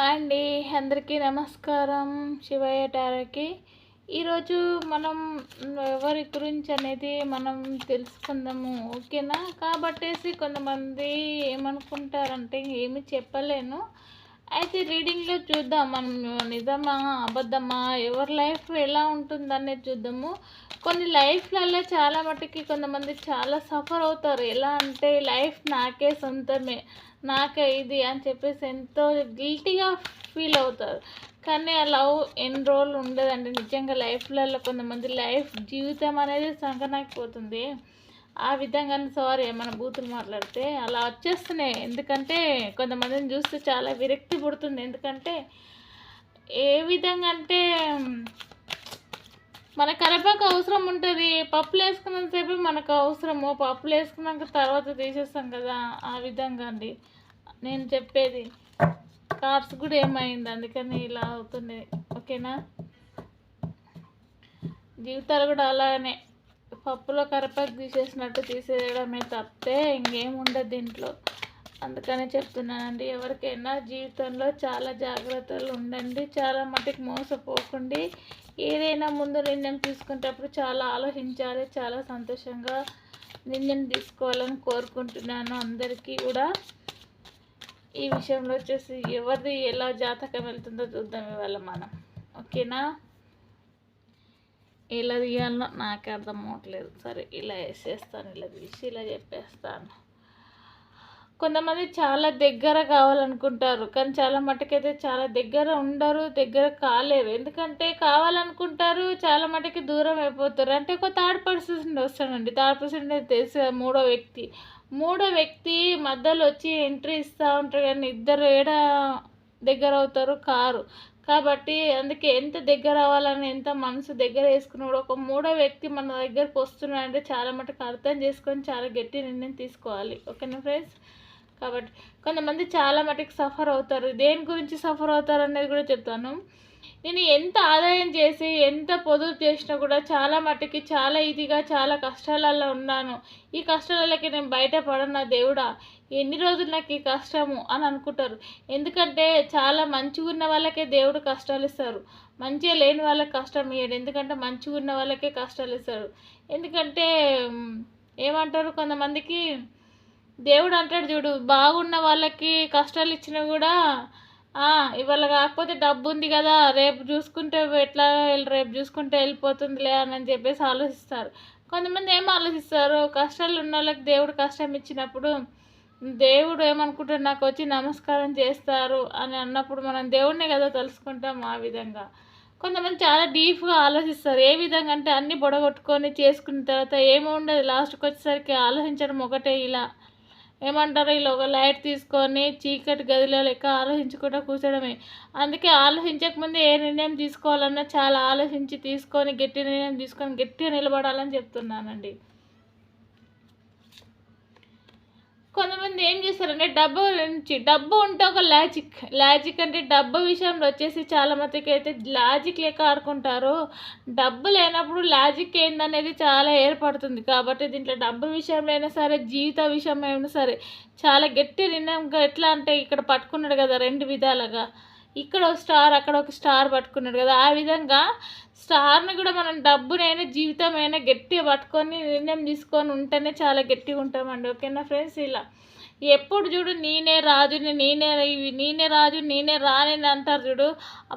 Hi అండి అందరికీ నమస్కారం. శివయ్య టారాకి. ఈరోజు మనం ఎవరి గురించి అనేది మనం తెలుసుకుందాము ఓకేనా? కాబట్టేసి కొంతమంది ఏమనుకుంటారంటే ఏమి చెప్పలేను. అయితే రీడింగ్లో చూద్దాం మనం నిజమా అబద్ధమా ఎవరి లైఫ్ ఎలా ఉంటుందనేది చూద్దాము. కొన్ని లైఫ్లలో చాలా మటుకి కొంతమంది చాలా సఫర్ అవుతారు. ఎలా అంటే లైఫ్ నాకే సొంతమే. నాకే ఇది అని చెప్పేసి ఎంతో గిల్టీగా ఫీల్ అవుతారు. కానీ ఆ లవ్ ఎన్ని రోజులు ఉండదండి. నిజంగా లైఫ్లలో కొంతమంది లైఫ్ జీవితం అనేది సంకనాకపోతుంది ఆ విధంగా సారీ ఏమైనా బూతులు మాట్లాడితే అలా వచ్చేస్తున్నాయి. ఎందుకంటే కొంతమందిని చూస్తే చాలా విరక్తి పుడుతుంది. ఎందుకంటే ఏ విధంగా అంటే మన కరివేపాకు అవసరం ఉంటుంది. పప్పులు వేసుకున్నంతసేపు మనకు అవసరము. పప్పులు వేసుకున్నాక తర్వాత తీసేస్తాం కదా ఆ విధంగా అండి. నేను చెప్పేది. కార్స్ కూడా ఏమైంది? అందుకని ఇలా అవుతుంది. ఓకేనా? జీవితాలు కూడా అలానే. పప్పులో కరివేపాకు తీసేసినట్టు తీసేయడమే తప్పితే ఇంకేముండదు దీంట్లో. అందుకనే చెప్తున్నానండి. ఎవరికైనా జీవితంలో చాలా జాగ్రత్తలు ఉండండి. చాలా మటుకు మోసపోకండి. ఏదైనా ముందు నిర్ణయం తీసుకునేటప్పుడు చాలా ఆలోచించాలి చాలా సంతోషంగా నిర్ణయం తీసుకోవాలని కోరుకుంటున్నాను అందరికీ కూడా. ఈ విషయంలో వచ్చేసి ఎవరిది ఎలా జాతకం వెళ్తుందో చూద్దాం ఇవాళ మనం. ఓకేనా? ఎలా తీయాలో నాకే అర్థం అవ్వట్లేదు. సరే ఇలా వేసేస్తాను ఇలా తీసి ఇలా చెప్పేస్తాను. కొంతమంది చాలా దగ్గర కావాలనుకుంటారు కానీ చాలా మటుకైతే చాలా దగ్గర ఉండరు దగ్గర కాలేరు. ఎందుకంటే కావాలనుకుంటారు చాలా మటుకి దూరం అయిపోతారు. అంటే ఒక థర్డ్ పర్సన్ వస్తాడండి. థర్డ్ పర్సన్ తెలిసే మూడో వ్యక్తి. మూడో వ్యక్తి మధ్యలో వచ్చి ఎంట్రీ ఇస్తూ ఉంటారు కానీ ఇద్దరు ఏడ దగ్గర అవుతారు? కారు. కాబట్టి అందుకే ఎంత దగ్గర అవ్వాలని ఎంత మనసు దగ్గర వేసుకున్నాడు ఒక మూడో వ్యక్తి మన దగ్గరకు వస్తున్నాడంటే చాలా మటుకు అర్థం చేసుకొని చాలా గట్టి నిర్ణయం తీసుకోవాలి. ఓకేనా ఫ్రెండ్స్? కాబట్టి కొంతమంది చాలా మటుకు సఫర్ అవుతారు. దేని గురించి సఫర్ అవుతారు అనేది కూడా చెప్తాను. నేను ఎంత ఆదాయం చేసి ఎంత పొదుపు చేసినా కూడా చాలా మట్టుకి చాలా ఇదిగా చాలా కష్టాలలో ఉన్నాను. ఈ కష్టాలకి నేను బయటపడను. దేవుడా ఎన్ని రోజులు నాకు ఈ కష్టము అని అనుకుంటారు. ఎందుకంటే చాలా మంచిగా ఉన్న వాళ్ళకే దేవుడు కష్టాలు ఇస్తారు. మంచిగా లేని వాళ్ళకి కష్టం ఇయ్యడు. ఎందుకంటే మంచిగా ఉన్న వాళ్ళకే కష్టాలు ఇస్తారు. ఎందుకంటే ఏమంటారు కొంతమందికి? దేవుడు అంటాడు చూడు బాగున్న వాళ్ళకి కష్టాలు ఇచ్చినా కూడా ఇవాళ కాకపోతే డబ్బు ఉంది కదా రేపు చూసుకుంటే ఎట్లా రేపు చూసుకుంటే వెళ్ళిపోతుందిలే అని చెప్పేసి ఆలోచిస్తారు. కొంతమంది ఏం ఆలోచిస్తారు? కష్టాలు ఉన్న వాళ్ళకి దేవుడు కష్టం ఇచ్చినప్పుడు దేవుడు ఏమనుకుంటాడు? నాకు వచ్చి నమస్కారం చేస్తారు అని అన్నప్పుడు మనం దేవుడినే కదా తెలుసుకుంటాం ఆ విధంగా. కొంతమంది చాలా డీప్గా ఆలోచిస్తారు. ఏ విధంగా అంటే అన్నీ బొడగొట్టుకొని చేసుకున్న తర్వాత ఏమి ఉండదు. లాస్ట్కి వచ్చేసరికి ఆలోచించడం ఒకటే ఇలా. ఏమంటారు? ఇలా ఒక లైట్ తీసుకొని చీకటి గదిలో లెక్క ఆలోచించకుండా కూర్చోడమే. అందుకే ఆలోచించకముందే ఏ నిర్ణయం తీసుకోవాలన్నా చాలా ఆలోచించి తీసుకొని గట్టి నిర్ణయం తీసుకొని గట్టిగా నిలబడాలని చెప్తున్నానండి. కొంతమంది ఏం చేస్తారంటే డబ్బు నుంచి డబ్బు ఉంటే ఒక లాజిక్ లాజిక్ అంటే డబ్బు విషయంలో వచ్చేసి చాలా మందికి అయితే లాజిక్ లెక్క ఆడుకుంటారు. డబ్బు లేనప్పుడు లాజిక్ ఏందనేది చాలా ఏర్పడుతుంది. కాబట్టి దీంట్లో డబ్బు విషయంలో అయినా సరే జీవిత విషయం అయినా సరే చాలా గట్టి నిర్ణయం ఎట్లా అంటే ఇక్కడ పట్టుకున్నాడు కదా రెండు విధాలుగా. ఇక్కడ ఒక స్టార్ అక్కడ ఒక స్టార్ పట్టుకున్నాడు కదా. ఆ విధంగా స్టార్ని కూడా మనం డబ్బునైనా జీవితమైనా గట్టిగా పట్టుకొని నిర్ణయం తీసుకొని ఉంటేనే చాలా గట్టిగా ఉంటామండి. ఓకేనా ఫ్రెండ్స్? ఇలా ఎప్పుడు చూడు నేనే రాజుని నేనే నేనే రాజు నేనే రాని అంటారు చూడు.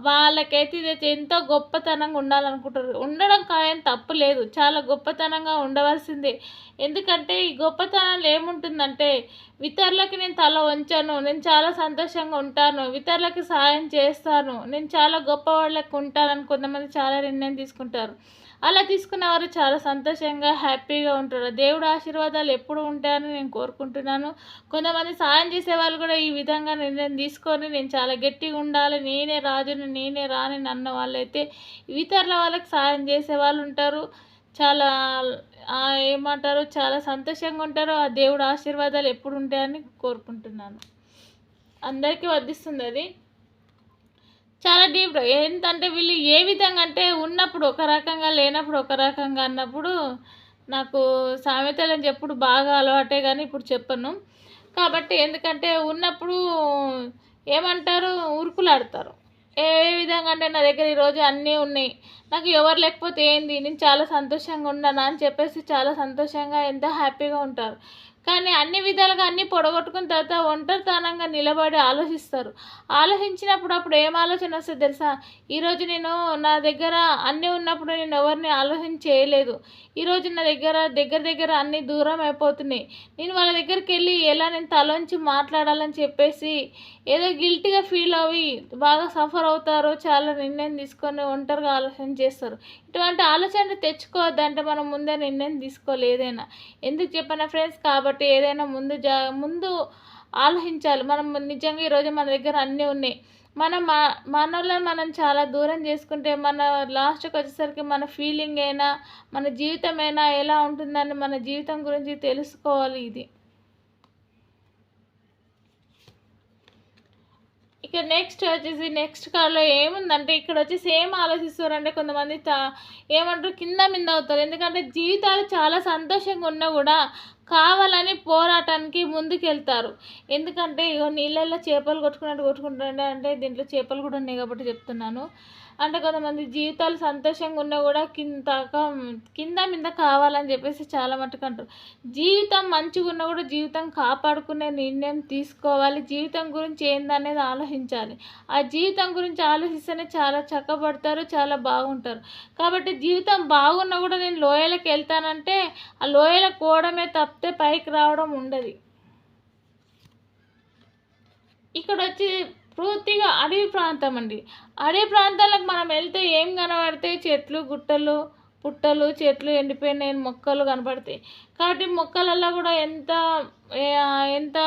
వాళ్ళకైతే ఇది ఎంతో గొప్పతనంగా ఉండాలనుకుంటారు. ఉండడం కాయం తప్పు లేదు. చాలా గొప్పతనంగా ఉండవలసిందే. ఎందుకంటే ఈ గొప్పతనాలు ఏముంటుందంటే ఇతరులకి నేను తల వంచాను నేను చాలా సంతోషంగా ఉంటాను ఇతరులకి సాయం చేస్తాను నేను చాలా గొప్ప వాళ్ళకి ఉంటానని కొంతమంది చాలా నిర్ణయం తీసుకుంటారు. అలా తీసుకున్న వారు చాలా సంతోషంగా హ్యాపీగా ఉంటారు. దేవుడు ఆశీర్వాదాలు ఎప్పుడు ఉంటాయని నేను కోరుకుంటున్నాను. కొంతమంది సాయం చేసే వాళ్ళు కూడా ఈ విధంగా నిర్ణయం తీసుకొని నేను చాలా గట్టిగా ఉండాలి నేనే రాజుని నేనే రాని అన్న వాళ్ళైతే ఇతరుల వాళ్ళకి సాయం చేసే వాళ్ళు ఉంటారు. చాలా ఏమంటారు? చాలా సంతోషంగా ఉంటారు. ఆ దేవుడు ఆశీర్వాదాలు ఎప్పుడు ఉంటాయని కోరుకుంటున్నాను. అందరికీ వర్ధిస్తుంది అది. చాలా డీప్ ఏంటంటే వీళ్ళు ఏ విధంగా అంటే ఉన్నప్పుడు ఒక రకంగా లేనప్పుడు ఒక రకంగా అన్నప్పుడు నాకు సామెతలు చెప్పుడు బాగా అలవాటే కానీ ఇప్పుడు చెప్పను. కాబట్టి ఎందుకంటే ఉన్నప్పుడు ఏమంటారు? ఉరుకులాడతారు. ఏ విధంగా అంటే నా దగ్గర ఈరోజు అన్నీ ఉన్నాయి. నాకు ఎవరు లేకపోతే ఏంది? నేను చాలా సంతోషంగా ఉన్నానా అని చెప్పేసి చాలా సంతోషంగా ఎంత హ్యాపీగా ఉంటారు. కానీ అన్ని విధాలుగా అన్నీ పొడగొట్టుకున్న తర్వాత ఒంటరితనంగా నిలబడి ఆలోచిస్తారు. ఆలోచించినప్పుడు అప్పుడు ఏం ఆలోచన వస్తుంది తెలుసా? ఈరోజు నేను నా దగ్గర అన్నీ ఉన్నప్పుడు నేను ఎవరిని ఆలోచన చేయలేదు. ఈరోజు నా దగ్గర దగ్గర దగ్గర అన్నీ దూరం అయిపోతున్నాయి. నేను వాళ్ళ దగ్గరికి వెళ్ళి ఎలా నేను తలోంచి మాట్లాడాలని చెప్పేసి ఏదో గిల్టీగా ఫీల్ అవి బాగా సఫర్ అవుతారో చాలా నిర్ణయం తీసుకొని ఒంటరిగా ఆలోచన చేస్తారు. ఇటువంటి ఆలోచనలు తెచ్చుకోవద్దంటే మనం ముందే నిర్ణయం తీసుకోవాలి ఏదైనా. ఎందుకు చెప్పనా ఫ్రెండ్స్ కాబట్టి ఏదైనా ముందు జా ముందు ఆలోచించాలి. మనం నిజంగా ఈరోజు మన దగ్గర అన్నీ ఉన్నాయి. మన మా మనం చాలా దూరం చేసుకుంటే మన లాస్ట్కి వచ్చేసరికి మన ఫీలింగ్ అయినా మన జీవితం అయినా ఎలా ఉంటుందని మన జీవితం గురించి తెలుసుకోవాలి ఇది. ఇక నెక్స్ట్ వచ్చేసి నెక్స్ట్ కార్లో ఏముందంటే ఇక్కడ వచ్చేసి ఏం ఆలోచిస్తారు అంటే కొంతమంది ఏమంటారు కింద మింద అవుతారు. ఎందుకంటే జీవితాలు చాలా సంతోషంగా ఉన్నా కూడా కావాలని పోరాటానికి ముందుకెళ్తారు. ఎందుకంటే ఇగో నీళ్ళల్లో చేపలు కొట్టుకున్నట్టు కొట్టుకుంటారంటే అంటే దీంట్లో చేపలు కూడా ఉన్నాయి కాబట్టి చెప్తున్నాను. అంటే కొంతమంది జీవితాలు సంతోషంగా ఉన్నా కూడా కింద కింద మీద కావాలని చెప్పేసి చాలా మటుకు అంటారు. జీవితం మంచిగా ఉన్నా కూడా జీవితం కాపాడుకునే నిర్ణయం తీసుకోవాలి. జీవితం గురించి ఏందనేది ఆలోచించాలి. ఆ జీవితం గురించి ఆలోచిస్తేనే చాలా చక్కబడతారు చాలా బాగుంటారు. కాబట్టి జీవితం బాగున్నా కూడా నేను లోయలకు వెళ్తానంటే ఆ లోయలకు పోవడమే తప్పితే పైకి రావడం ఉండదు. ఇక్కడ వచ్చి పూర్తిగా అడవి ప్రాంతం అండి. అడవి ప్రాంతాలకు మనం వెళ్తే ఏం కనబడతాయి? చెట్లు గుట్టలు పుట్టలు చెట్లు ఎండిపోయినాయి మొక్కలు కనపడతాయి. కాబట్టి మొక్కలల్లో కూడా ఎంత ఎంత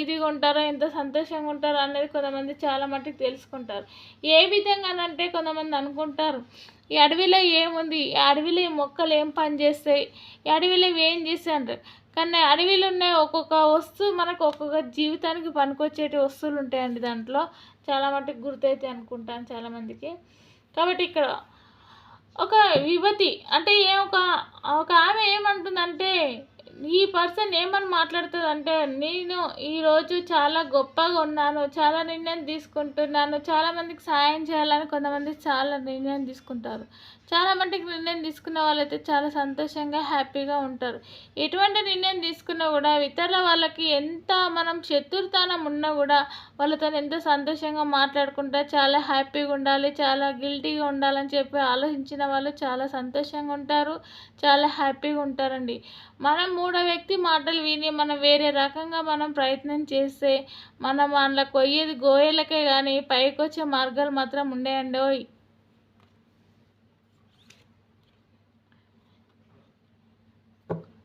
ఇదిగా ఉంటారో ఎంత సంతోషంగా ఉంటారో అనేది కొంతమంది చాలా మట్టుకు తెలుసుకుంటారు. ఏ విధంగానంటే కొంతమంది అనుకుంటారు. ఈ అడవిలో ఏముంది? ఈ అడవిలో ఈ మొక్కలు ఏం పని చేస్తాయి ఈ అడవిలో ఏం చేస్తాయి అంటారు. కానీ అడవిలో ఉన్న ఒక్కొక్క వస్తువు మనకు ఒక్కొక్క జీవితానికి పనికొచ్చేటి వస్తువులు ఉంటాయండి దాంట్లో. చాలా మట్టుకు గుర్తయితే అనుకుంటాను చాలామందికి కాబట్టి ఇక్కడ ఒక యువతి అంటే ఏ ఒక ఒక ఆమె ఏమంటుందంటే ఈ పర్సన్ ఏమని మాట్లాడుతుంది అంటే నేను ఈరోజు చాలా గొప్పగా ఉన్నాను చాలా నిర్ణయం తీసుకుంటున్నాను చాలామందికి సాయం చేయాలని కొంతమంది చాలా నిర్ణయం తీసుకుంటారు. చాలా మటుకు నిర్ణయం తీసుకున్న వాళ్ళైతే చాలా సంతోషంగా హ్యాపీగా ఉంటారు. ఎటువంటి నిర్ణయం తీసుకున్నా కూడా ఇతరుల వాళ్ళకి ఎంత మనం శత్రుతానం ఉన్నా కూడా వాళ్ళతో ఎంతో సంతోషంగా మాట్లాడుకుంటా చాలా హ్యాపీగా ఉండాలి చాలా గిల్టీగా ఉండాలని చెప్పి ఆలోచించిన వాళ్ళు చాలా సంతోషంగా ఉంటారు చాలా హ్యాపీగా ఉంటారండి. మనం మూడో వ్యక్తి మాటలు విని మనం వేరే రకంగా మనం ప్రయత్నం చేస్తే మనం అందులో కొయ్యేది గోయలకే కానీ పైకొచ్చే మార్గాలు మాత్రం ఉండేయండి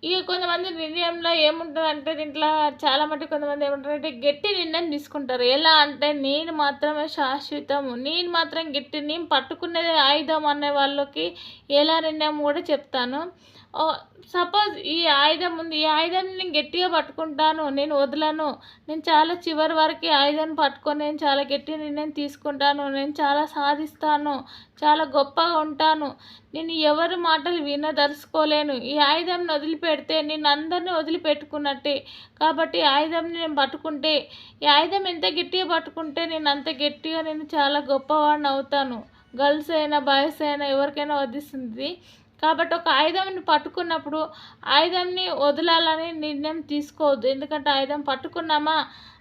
ఇక కొంతమంది నిర్ణయంలో ఏముంటుందంటే దీంట్లో చాలా మటుకు కొంతమంది ఏముంటారంటే గట్టి నిర్ణయం తీసుకుంటారు. ఎలా అంటే నేను మాత్రమే శాశ్వతము నేను మాత్రం గట్టి నేను పట్టుకునేది ఆయుధం అనే వాళ్ళకి ఎలా నిర్ణయం కూడా చెప్తాను. సపోజ్ ఈ ఆయుధం ఉంది ఈ ఆయుధం నేను గట్టిగా పట్టుకుంటాను నేను వదలను నేను చాలా చివరి వరకు ఆయుధాన్ని పట్టుకొని నేను చాలా గట్టి నిర్ణయం తీసుకుంటాను నేను చాలా సాధిస్తాను చాలా గొప్పగా ఉంటాను. నేను ఎవరి మాటలు వినదలుచుకోలేను. ఈ ఆయుధంని వదిలిపెడితే నేను అందరినీ వదిలిపెట్టుకున్నట్టే. కాబట్టి ఆయుధంని నేను పట్టుకుంటే ఈ ఆయుధం ఎంత గట్టిగా పట్టుకుంటే నేను అంత గట్టిగా నేను చాలా గొప్పవాడిని అవుతాను. గర్ల్స్ అయినా బాయ్స్ అయినా ఎవరికైనా వదిస్తుంది కాబట్టి ఒక ఆయుధంని పట్టుకున్నప్పుడు ఆయుధంని వదలాలని నిర్ణయం తీసుకోవద్దు. ఎందుకంటే ఆయుధం పట్టుకున్నామా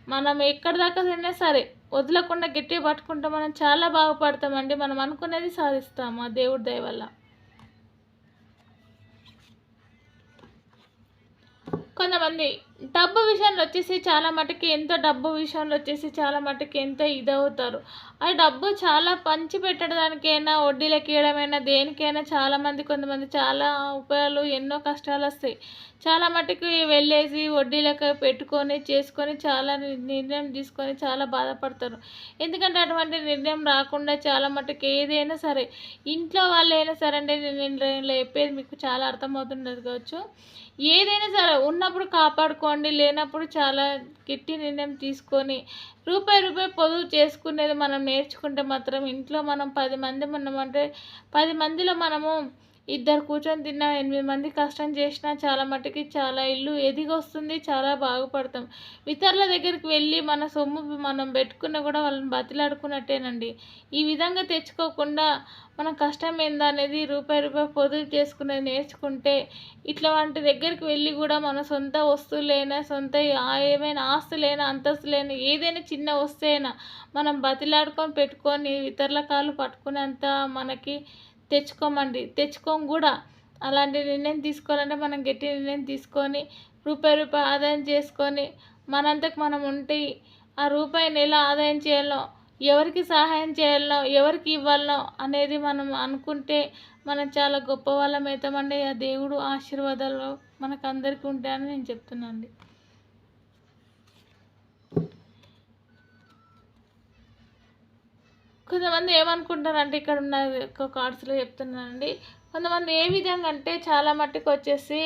మనం ఎక్కడి దాకా తిన్నా సరే వదలకుండా గట్టిగా పట్టుకుంటే మనం చాలా బాగుపడతామండి. మనం అనుకునేది సాధిస్తాము ఆ దేవుడి దయ వల్ల. కొంతమంది డబ్బు విషయంలో వచ్చేసి చాలా మటుకి ఎంతో డబ్బు విషయంలో వచ్చేసి చాలా మటుకి ఎంతో ఇదవుతారు. ఆ డబ్బు చాలా పంచి పెట్టడానికైనా వడ్డీలకి ఇవ్వడమైనా దేనికైనా చాలామంది కొంతమంది చాలా ఉపయోగాలు ఎన్నో కష్టాలు వస్తాయి చాలా మటుకు వెళ్ళేసి వడ్డీలకు పెట్టుకొని చేసుకొని చాలా నిర్ణయం తీసుకొని చాలా బాధపడతారు. ఎందుకంటే అటువంటి నిర్ణయం రాకుండా చాలా మటుకు ఏదైనా సరే ఇంట్లో వాళ్ళైనా సరే అంటే నేను చెప్పేది మీకు చాలా అర్థమవుతుండదు కావచ్చు. ఏదైనా సరే ఉన్నప్పుడు కాపాడుకోండి లేనప్పుడు చాలా గట్టి నిర్ణయం తీసుకొని రూపాయి రూపాయి పొదుపు చేసుకునేది మనం నేర్చుకుంటే మాత్రం ఇంట్లో మనం పది మంది ఉన్నామంటే పది మందిలో మనము ఇద్దరు కూర్చొని తిన్నా ఎనిమిది మంది కష్టం చేసినా చాలా మట్టుకి చాలా ఇల్లు ఎదిగొస్తుంది చాలా బాగుపడతాం. ఇతరుల దగ్గరికి వెళ్ళి మన సొమ్ము మనం పెట్టుకున్నా కూడా వాళ్ళని బతిలాడుకున్నట్టేనండి. ఈ విధంగా తెచ్చుకోకుండా మనం కష్టం ఏందా అనేది రూపాయి రూపాయి పొదుపు చేసుకునేది నేర్చుకుంటే ఇట్లా వాటి దగ్గరికి వెళ్ళి కూడా మన సొంత వస్తువులైనా సొంత ఏమైనా ఆస్తులైనా అంతస్తులైనా ఏదైనా చిన్న వస్తువైనా మనం బతిలాడుకొని పెట్టుకొని ఇతరుల కాళ్ళు పట్టుకునేంత మనకి తెచ్చుకోమండి. తెచ్చుకోం కూడా. అలాంటి నిర్ణయం తీసుకోవాలంటే మనం గట్టి నిర్ణయం తీసుకొని రూపాయి రూపాయి ఆదాయం చేసుకొని మనంతకు మనం ఉంటే ఆ రూపాయిని ఎలా ఆదాయం చేయాలో ఎవరికి సహాయం చేయాలో ఎవరికి ఇవ్వాలో అనేది మనం అనుకుంటే మనం చాలా గొప్ప వాళ్ళం అవుతామండి. ఆ దేవుడు ఆశీర్వాదాలు మనకు అందరికీ ఉంటాయని నేను చెప్తున్నాను కొంతమంది ఏమనుకుంటారంటే ఇక్కడ ఉన్న కార్డ్స్లో చెప్తున్నానండి కొంతమంది ఏ విధంగా అంటే చాలా మట్టుకు వచ్చేసి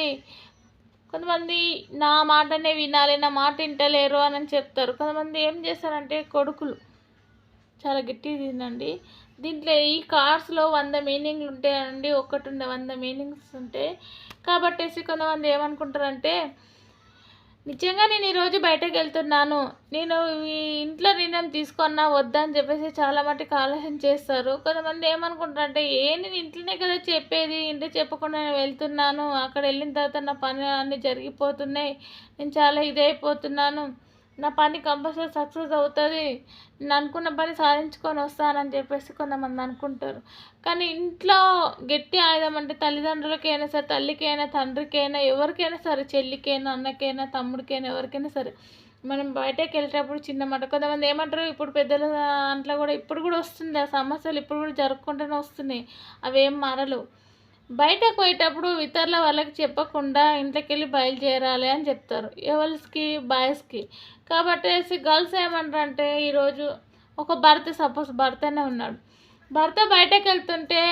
కొంతమంది నా మాటనే వినాలి నా మాట వింటలేరు అని చెప్తారు. కొంతమంది ఏం చేస్తారంటే కొడుకులు చాలా గట్టిగా తినండి. దీంట్లో ఈ కార్డ్స్లో వంద మీనింగ్లు ఉంటాయండి ఒకటి ఉండే వంద మీనింగ్స్ ఉంటాయి కాబట్టేసి కొంతమంది ఏమనుకుంటారంటే నిజంగా నేను ఈరోజు బయటకు వెళ్తున్నాను. నేను ఈ ఇంట్లో నిర్ణయం తీసుకున్నా వద్దా అని చెప్పేసి చాలా మటుకు ఆలోచన చేస్తారు. కొంతమంది ఏమనుకుంటారంటే ఏ నేను ఇంట్లోనే కదా చెప్పేది ఇంట్లో చెప్పకుండా నేను వెళ్తున్నాను. అక్కడ వెళ్ళిన తర్వాత నా పని అన్నీ జరిగిపోతున్నాయి. నేను చాలా ఇదైపోతున్నాను. నా పని కంపల్సరీ సక్సెస్ అవుతుంది. నేను అనుకున్న పని సాధించుకొని వస్తానని చెప్పేసి కొంతమంది అనుకుంటారు. కానీ ఇంట్లో గట్టి ఆయుధం అంటే తల్లిదండ్రులకైనా సరే తల్లికైనా తండ్రికైనా ఎవరికైనా సరే చెల్లికైనా అన్నకైనా తమ్ముడికైనా ఎవరికైనా సరే మనం బయటకు వెళ్ళేటప్పుడు చిన్న మాట. కొంతమంది ఏమంటారు ఇప్పుడు పెద్దల దాంట్లో కూడా ఇప్పుడు కూడా వస్తుంది ఆ సమస్యలు ఇప్పుడు కూడా జరుపుకుంటూనే వస్తున్నాయి. అవి ఏం బయటకు పోయేటప్పుడు ఇతరుల వాళ్ళకి చెప్పకుండా ఇంట్లోకి వెళ్ళి బయలుదేరాలి అని చెప్తారు. ఎవరికి బాయ్స్కి. కాబట్టి గర్ల్స్ ఏమంటారంటే ఈరోజు ఒక భర్త సపోజ్ భర్తనే ఉన్నాడు. భర్త బయటకు వెళ్తుంటే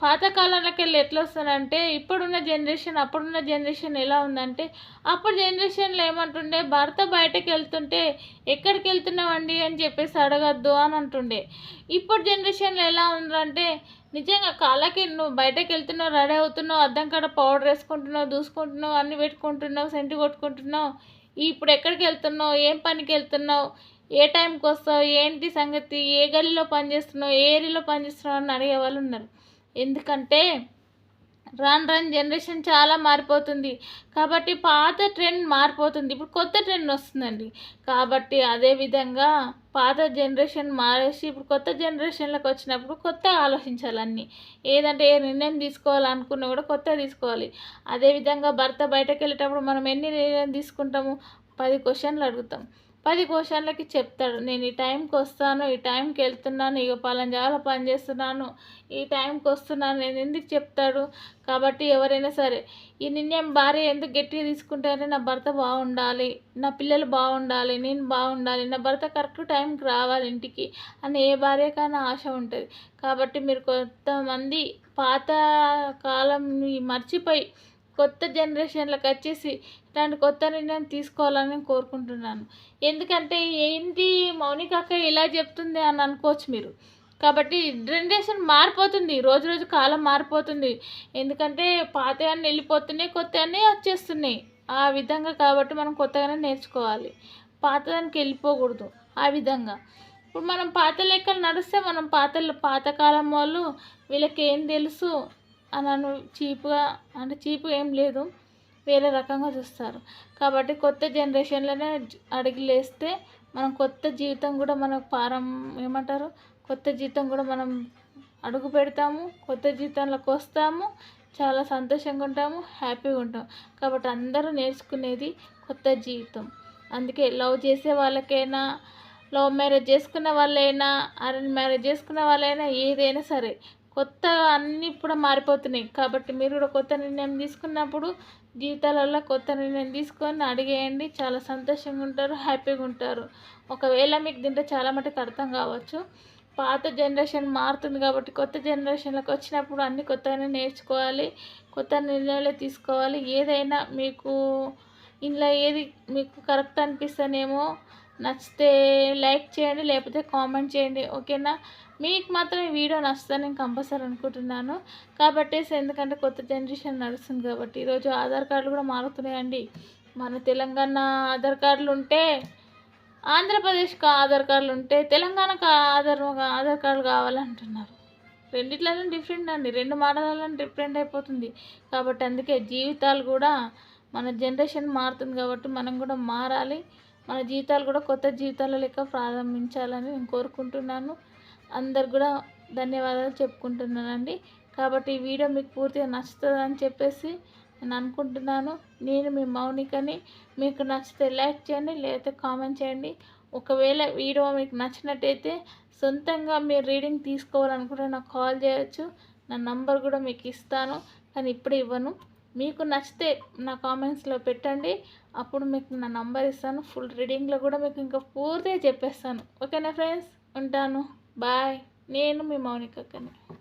పాతకాలంలోకి వెళ్ళి ఎట్లా వస్తారంటే ఇప్పుడున్న జనరేషన్ అప్పుడున్న జనరేషన్ ఎలా ఉందంటే అప్పుడు జనరేషన్లో ఏమంటుండే భర్త బయటకు వెళ్తుంటే ఎక్కడికి వెళ్తున్నావండి అని చెప్పేసి అడగద్దు అని అంటుండే. ఇప్పుడు జనరేషన్లో ఎలా ఉందంటే నిజంగా కాళ్ళకి నువ్వు బయటకు వెళ్తున్నావు రెడీ అవుతున్నావు అద్దం కాడ పౌడర్ వేసుకుంటున్నావు దూసుకుంటున్నావు అన్ని పెట్టుకుంటున్నావు సెంటు కొట్టుకుంటున్నావు ఇప్పుడు ఎక్కడికి వెళ్తున్నావు ఏం పనికి వెళ్తున్నావు ఏ టైంకి వస్తావు ఏంటి సంగతి ఏ గల్లీలో పనిచేస్తున్నావు ఏ ఏరియాలో పనిచేస్తున్నావు అని అడిగే వాళ్ళు ఉన్నారు. ఎందుకంటే రన్ రన్ జనరేషన్ చాలా మారిపోతుంది. కాబట్టి పాత ట్రెండ్ మారిపోతుంది. ఇప్పుడు కొత్త ట్రెండ్ వస్తుందండి. కాబట్టి అదే విధంగా పాత జనరేషన్ మారేసి ఇప్పుడు కొత్త జనరేషన్లోకి వచ్చినప్పుడు కొత్త ఆలోచించాలి అన్నీ. ఏదంటే ఏ నిర్ణయం తీసుకోవాలనుకున్నా కూడా కొత్త తీసుకోవాలి. అదేవిధంగా భర్త బయటకు వెళ్ళేటప్పుడు మనం ఎన్ని నిర్ణయం తీసుకుంటాము? పది క్వశ్చన్లు అడుగుతాం. పది క్వశ్చన్లకి చెప్తాడు. నేను ఈ టైంకి వస్తాను ఈ టైంకి వెళ్తున్నాను ఇక పలానా జాల పని చేస్తున్నాను ఈ టైంకి వస్తున్నాను నేను ఎందుకు చెప్తాడు? కాబట్టి ఎవరైనా సరే ఈ నిర్ణయం భార్య ఎందుకు గట్టిగా తీసుకుంటారంటే నా భర్త బాగుండాలి నా పిల్లలు బాగుండాలి నేను బాగుండాలి నా భర్త కరెక్ట్ టైంకి రావాలి ఇంటికి అని ఏ భార్యకైనా ఆశ ఉంటుంది. కాబట్టి మీరు కొంతమంది పాత కాలం మర్చిపోయి కొత్త జనరేషన్లకు వచ్చేసి ఇలాంటి కొత్త నిర్ణయం తీసుకోవాలని కోరుకుంటున్నాను. ఎందుకంటే ఏంటి మౌనిక అక్క ఇలా చెప్తుంది అని అనుకోవచ్చు మీరు. కాబట్టి జనరేషన్ మారిపోతుంది. రోజు రోజు కాలం మారిపోతుంది. ఎందుకంటే పాత అన్నీ వెళ్ళిపోతున్నాయి కొత్త అన్నీ వచ్చేస్తున్నాయి. ఆ విధంగా కాబట్టి మనం కొత్తగానే నేర్చుకోవాలి. పాతదానికి వెళ్ళిపోకూడదు. ఆ విధంగా. ఇప్పుడు మనం పాత లెక్కలు నడిస్తే మనం పాత పాతకాలం వాళ్ళు వీళ్ళకి ఏం తెలుసు? నన్ను చీప్గా అంటే చీప్ ఏం లేదు. వేరే రకంగా చూస్తారు. కాబట్టి కొత్త జనరేషన్లోనే అడుగులేస్తే మనం కొత్త జీవితం కూడా మనకు పారం ఏమంటారు? కొత్త జీవితం కూడా మనం అడుగు పెడతాము కొత్త జీవితంలోకి వస్తాము చాలా సంతోషంగా ఉంటాము హ్యాపీగా ఉంటాం కాబట్టి అందరూ నేర్చుకునేది కొత్త జీవితం. అందుకే లవ్ చేసే వాళ్ళకైనా లవ్ మ్యారేజ్ చేసుకున్న వాళ్ళైనా అరేంజ్ మ్యారేజ్ చేసుకున్న వాళ్ళైనా ఏదైనా సరే కొత్తగా అన్నీ ఇప్పుడు మారిపోతున్నాయి. కాబట్టి మీరు కూడా కొత్త నిర్ణయం తీసుకున్నప్పుడు జీవితాలలో కొత్త నిర్ణయం తీసుకొని అడిగేయండి. చాలా సంతోషంగా ఉంటారు హ్యాపీగా ఉంటారు. ఒకవేళ మీకు దీంట్లో చాలా మటుకు అర్థం కావచ్చు. పాత జనరేషన్ మారుతుంది కాబట్టి కొత్త జనరేషన్లోకి వచ్చినప్పుడు అన్ని కొత్తగానే నేర్చుకోవాలి. కొత్త నిర్ణయాలు తీసుకోవాలి. ఏదైనా మీకు ఇందులో ఏది మీకు కరెక్ట్ అనిపిస్తేనేమో నచ్చితే లైక్ చేయండి లేకపోతే కామెంట్ చేయండి. ఓకేనా? మీకు మాత్రం ఈ వీడియో నచ్చుతుంది నేను కంపల్సరీ అనుకుంటున్నాను. కాబట్టి ఎందుకంటే కొత్త జనరేషన్ నడుస్తుంది కాబట్టి ఈరోజు ఆధార్ కార్డులు కూడా మారుతున్నాయండి. మన తెలంగాణ ఆధార్ కార్డులు ఉంటే ఆంధ్రప్రదేశ్కి ఆధార్ కార్డులు ఉంటే తెలంగాణకు ఆధార్ ఆధార్ కార్డులు కావాలంటున్నారు. రెండిట్లలో డిఫరెంట్ అండి. రెండు మాటలలో డిఫరెంట్ అయిపోతుంది. కాబట్టి అందుకే జీవితాలు కూడా మన జనరేషన్ మారుతుంది కాబట్టి మనం కూడా మారాలి. మన జీవితాలు కూడా కొత్త జీవితాల లెక్క ప్రారంభించాలని నేను కోరుకుంటున్నాను. అందరు కూడా ధన్యవాదాలు చెప్పుకుంటున్నానండి. కాబట్టి ఈ వీడియో మీకు పూర్తిగా నచ్చుతుందని చెప్పేసి నేను అనుకుంటున్నాను. నేను మీ మౌనికని. మీకు నచ్చితే లైక్ చేయండి లేకపోతే కామెంట్ చేయండి. ఒకవేళ వీడియో మీకు నచ్చినట్టయితే సొంతంగా మీరు రీడింగ్ తీసుకోవాలనుకుంటే నాకు కాల్ చేయొచ్చు. నా నంబర్ కూడా మీకు ఇస్తాను. కానీ ఇప్పుడు ఇవ్వను. మీకు నచ్చితే నా కామెంట్స్లో పెట్టండి. అప్పుడు మీకు నా నంబర్ ఇస్తాను. ఫుల్ రీడింగ్లో కూడా మీకు ఇంకా పూర్తిగా చెప్పేస్తాను. ఓకేనా ఫ్రెండ్స్? ఉంటాను. బాయ్. నేను మీ మౌనికక్కని.